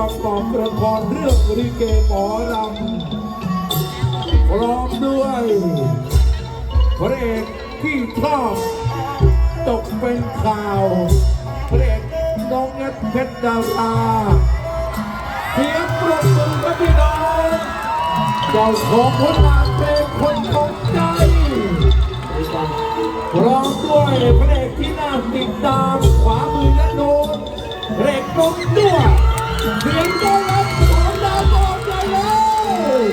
ประกอบละครเรื่องริเกหมอรำพร้อมด้วยพระเอกที่ชอบตกเป็นข่าวพระเอกน้องเน็ตเพชรดาราเสียงปรบมือกับพี่น้องเจ้าของผลงานเพลงคนของใจพร้อมด้วยพระเอกที่น่าติดตามขวามือและโน้นพระเอกนกตัว เสียงต้อนรับของดาวบอลใหญ่เลย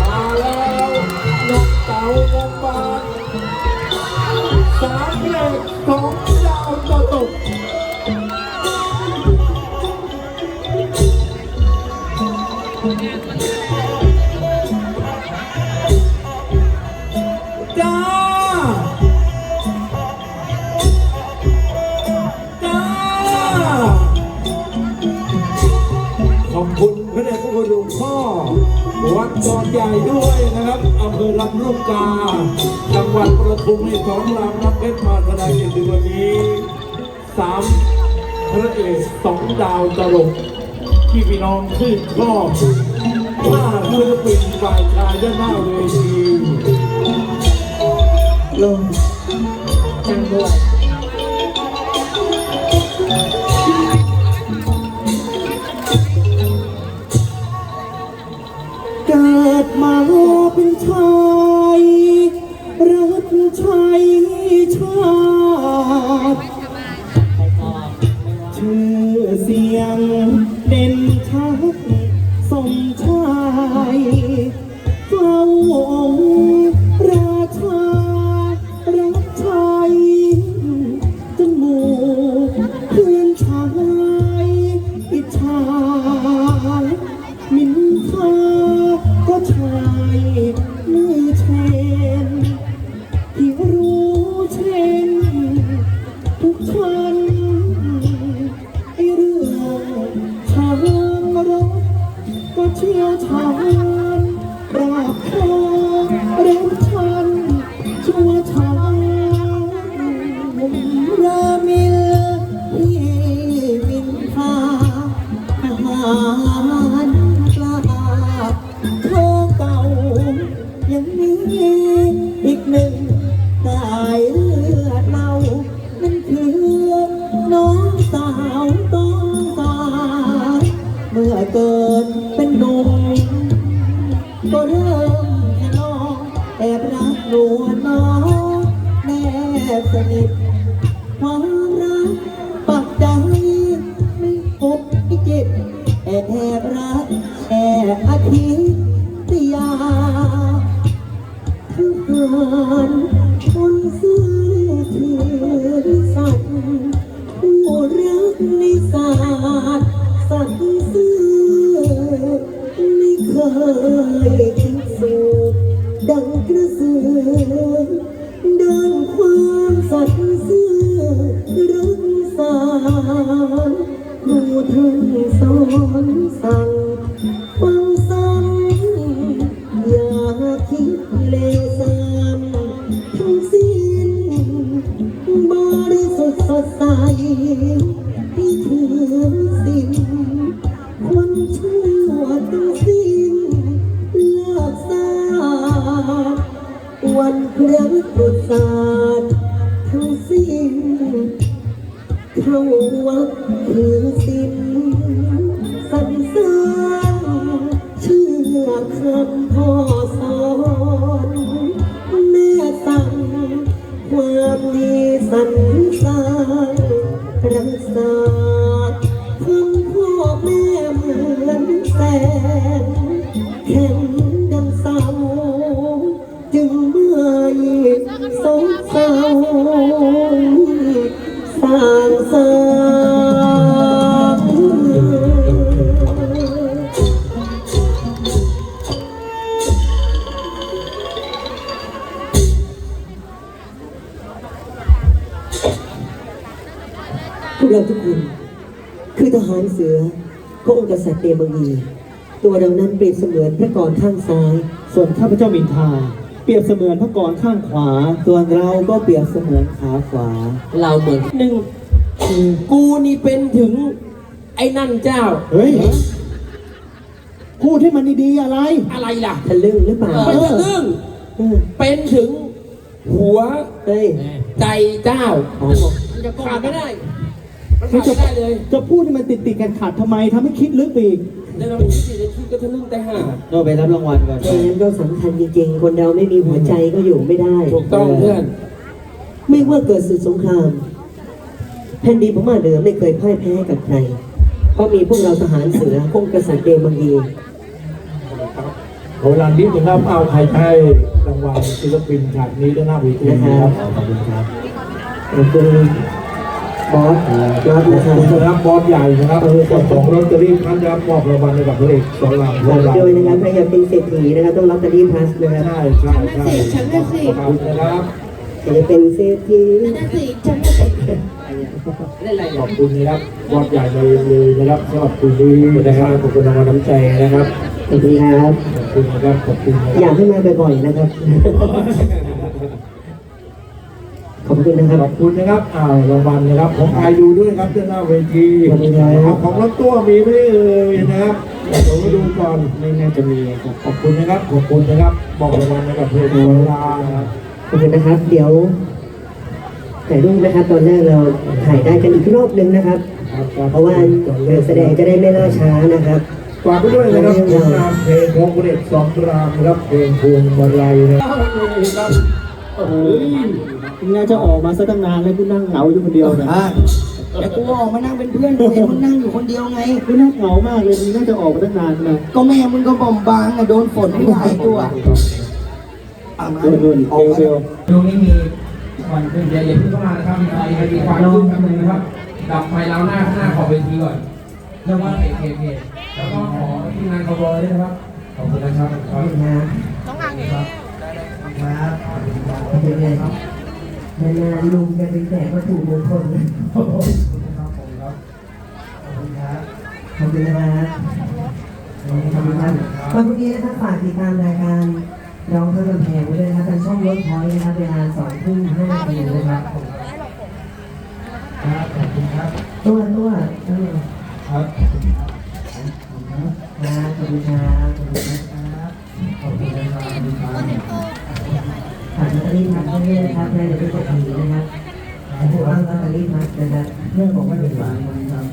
มาแล้วนกเต่านกบานสามเพลงของดาวตะตก วัดดอนใหญ่ด้วยนะครับอำเภอลำลูกกา จังหวัดประทุมในสองลำนับเพชรมาแสดงในวันนี้สามพระเอกสองดาวตลก ที่พี่น้องชื่นชอบห้าศิลปินฝ่ายชายด้านหน้าเวทีลงจังด้วย ก็เนิทความรักปักใจไม่พบไม่เจ็บแอบรักแอบอาทิตยาทุกงานคนซื่อถือสัตย์ผู้รักในศาสตร์สัตย์ซื่อไม่เคย ที่ถือสิ้นคนชั่วทั้งสิ้นเลิกสาวันพระพุทธศาสตร์ทั้งสิ้นเข้าวัดถือศีลสรรเสริญเชื่อคำพ่อสอนแม่สั่งความดีสรรสร้าร เตมังยีตัวเรานั้นเปรียบเสมือนพระกรข้างซ้าย ส่วนข้าพเจ้ามินทา เปรียบเสมือนพระกรข้างขวา ส่วนเราก็เปรียบเสมือนขาขวา เราเหมือนหนึ่งกูนี่เป็นถึง ไอ้นั่นเจ้า เฮ้ย พูดให้มันดีๆอะไร อะไรล่ะทะลึ่งหรือเปล่ามันจะเรื่องเออเป็นถึงหัวเฮ้ยใจเจ้าอ๋อมันจะขาดไม่ได้ มันขาดไม่ได้เลยจะพูดให้มันติดติดๆกันขัดๆทำไมทำให้คิดลึกไปอีกแล้วเราไปคิดสิจะคิดก็ทะลึ่งแต่ห่าเราไปรับรางวัลก่อนเพราะฉะนั้นก็สำคัญจริงๆ คนเราไม่มีหัวใจก็อยู่ไม่ได้ ถูกต้องเพื่อน ไม่ว่าเกิดศึกสงครามแผ่นดินพม่าเดิมไม่เคยพ่ายแพ้กับใคร เพราะมีพวกเราทหารเสือพงกษัตริย์เดมังยีขอเวลานิดนึงครับเอาใครให้รางวัลศิลปินฉากนี้ด้านหน้าเวทีนะครับขอบคุณครับขอบคุณ บอสนะครัอบบคุณนะครับบอสใหญ่นะครับเจ้าของลอตเตอรี่ท่านจะมอบรางวัลให้กับพระเอกสอนรามฝากด้วยนะครับใครอยากเป็นเศรษฐีนะครับต้องรับตอรี่พลัสนะครับใช่ใช่ใช่ขอบคุณนะครับอยากจะเป็นเศรษฐีขอบคุณนะครับบอสใหญ่เลยเลยนะครับสำหรับคุณนี้นะครับขอบคุณรางวัลน้ำใจนะครับขอบคุณครับขอบคุณนะครับขอบคุณนะอคยารับกให้มาบ่อยๆนะครับ ขอบคุณนะคขรัอบบคุณนะครับอ่ารางวัลนะครับของไอดูด้วยครับด้านหน้าเวทีขอบคุณครับเอาของรถตัวมีไม่ได้เอ่ยนะครับเดี๋ยวผมไปดูก่อนไม่น่าจะมีครับขอบคุณนะครับขอบคุณนะครับบอกรางวัลให้กับเพจโบราณนะครับขอบคุณนะครับ เดี๋ยวถ่ายรูปนะครับตอนแรกเราถ่ายได้กันอีกรอบหนึงนะครับเพราะว่าเดินแสดงจะได้ไม่ล่าช้านะครับ ฝากไปด้วยนะครับผลงานเพลงของพระเอกสองรามนะครับเพลงพวงมาลัยนะครับโอ้โห คุณน่าจะออกมาซะตั้งนานเลยคุณนั่งเหงาอยู่คนเดียวนะแต่กูออกมานั่งเป็นเพื่อนกูเห็นมึงนั่งอยู่คนเดียวไงคุณน่าเหงามากเลยคุณน่าจะออกมาตั้งนานนะก็แม่มึงก็บ่มบางอะโดนฝนไม่หายตัวอะมาโดนโดนเอลเซลดูนี่มีควันขึ้นเดี๋ยวอย่าเพิ่งเข้ามานะครับมีไฟมีควันขึ้นแป๊บนึงนะครับ ดับไฟแล้วหน้าหน้าขอบเวทีก่อนเรียกว่าเพจเพจเพจแล้วก็ขอทีมงานขบอยด้วยนะครับ ขอบคุณนะครับขอบคุณครับครับเป็นไงครับ นานๆลุงจะเป็นแขกวัตถุมงคลขอบคุณครับขอบคุณครับขอบคุณนะครับขอบคุณครับวันพรุ่งนี้นะครับฝากติดตามรายการร้องเพื่อกำแพงไว้ด้วยนะครับทางช่องรถพอยนะครับเวลาสองทุ่มห้านาทีนะครับครับขอบคุณครับตัวตัวตัวครับครับขอบคุณครับขอบคุณครับขอบคุณนะครับ ฝากลอตเตอรี่พัดด้วยนะครับในเดือนพฤษภาคมนะครับผู้อ้างลอตเตอรี่พัดนะครับเรื่องของไม่เป็นบาทนะครับ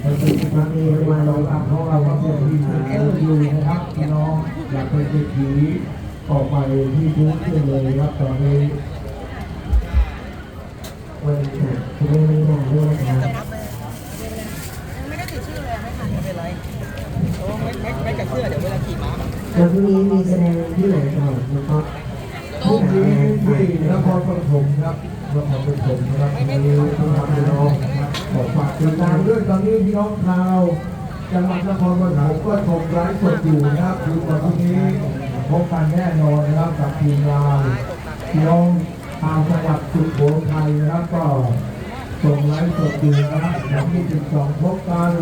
เราเป็นพักนี้รางวัลเราอัพเพราะเราก็เป็นที่เอยูนะครับพี่น้องอยากเป็นเศรษฐีออกไปที่ทุกที่เลยครับตอนนี้วันค่ะคุณไม่ไม่นาด้วยนะครับแล้วพรุ่งนี้มีแสดงที่ไหนต่อคุณ พ่อที่ที่นครปฐมครับนครปฐมนะครับวันนี้พี่นองพี่น้องนะครับขอฝากติดตามด้วยตอนนี้พี่น้องชาวจังหวัดนครปฐมก็ชมไลฟ์สดอยู่นะครับคือวันพรุ่งนี้พบกันแน่นอนนะครับกับทีมงานพี่น้องชาวจังหวัดสุโขทัยนะครับก็ส่งไลฟ์สดอยู่นะครับวันที่12พบกัน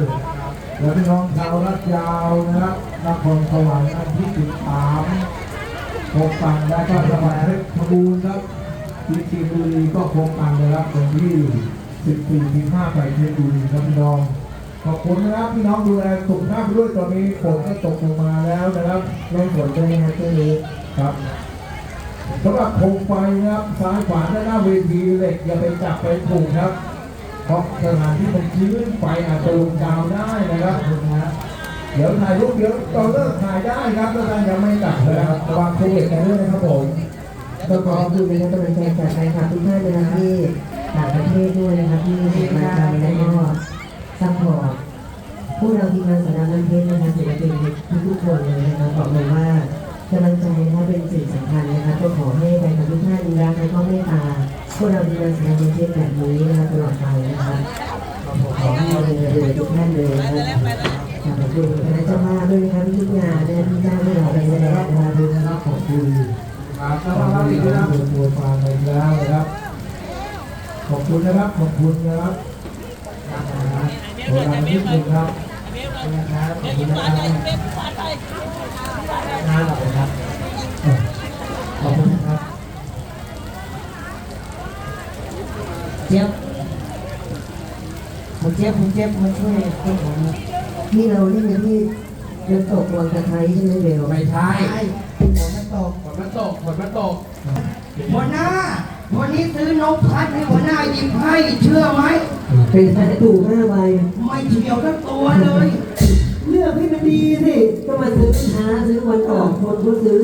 แล้วพี่น้องชาวรัฐยาวนะครับนครสวรรค์อันที่13 คงการและก็จังหวัดเพชรบูรณ์ครับที่ชีบุรีก็โครงการนะครับวันที่14 15ไปเพชรบุรีครับพี่น้องขอบคุณนะครับพี่น้องดูแลสุขภาพด้วยตอนนี้ฝนก็ตกลงมาแล้วนะครับแม่ฝนด้วยนะครับช่วงนี้ครับสำหรับโคมไฟนะครับซ้ายขวาด้านหน้าเวทีเหล็กอย่าไปจับไปถูกครับเพราะสถานที่มันชื้นไฟอาจจะลงดาวได้นะครับนะฮะ เดี๋ยวถ่ายรูปเดี๋ยวตอนเลิกถ่ายได้ครับแล้วกันยังไม่ตัดนะครับระวังโควิดกันด้วยนะครับผมก็ขอขอบคุณนะครับกำลังใจจากแฟนคลับทุกท่านนะครับที่ต่างประเทศด้วยนะครับที่ให้กำลังใจและก็ซัพพอร์ตพวกเราทีมงานสนารนันเทศนะครับศิลปินทุกๆคนเลยนะครับบอกเลยว่ากำลังใจนะเป็นสิ่งสำคัญนะครับก็ขอให้แฟนคลับทุกท่านรักและก็เมตตาพวกเราทีมงานสนารนันเทศแบบนี้นะครับตลอดไปนะครับขอให้เราเรียนทุกท่านเลยนะครับขอบคุณคณะเจ้าภาพ ด้วยนะครับทุกงานนะครับที่จ้างให้เราไปแสดงนะครับนะครับขอบคุณครับแล้วก็รับอีกนะครับตัวฟังไปแล้วนะครับ ขอบคุณนะครับ ขอบคุณนะครับขอลานิดนึงครับนะครับขอบคุณนะครับน่ารักนะครับขอบคุณนะครับเจี๊ยบผมเจ็บผมเจ็บมาช่วยพวกผมที่เราเล่นกันที่ เดินตกวังตะไคร้ใช่ไหมเบลไม่ใช่ใช่ฝนมันตกฝนมันตกฝนมันตกหัวหน้า วันนี้ซื้อนกพัดให้หัวหน้าหยิบให้เชื่อไหม เป็นแพ้ถูกห้าใบไม่เฉียวทั้งตัวเลย เลือกให้มันดีสิก็มาซื้อช้าซื้อวันออกคนก็ซื้อ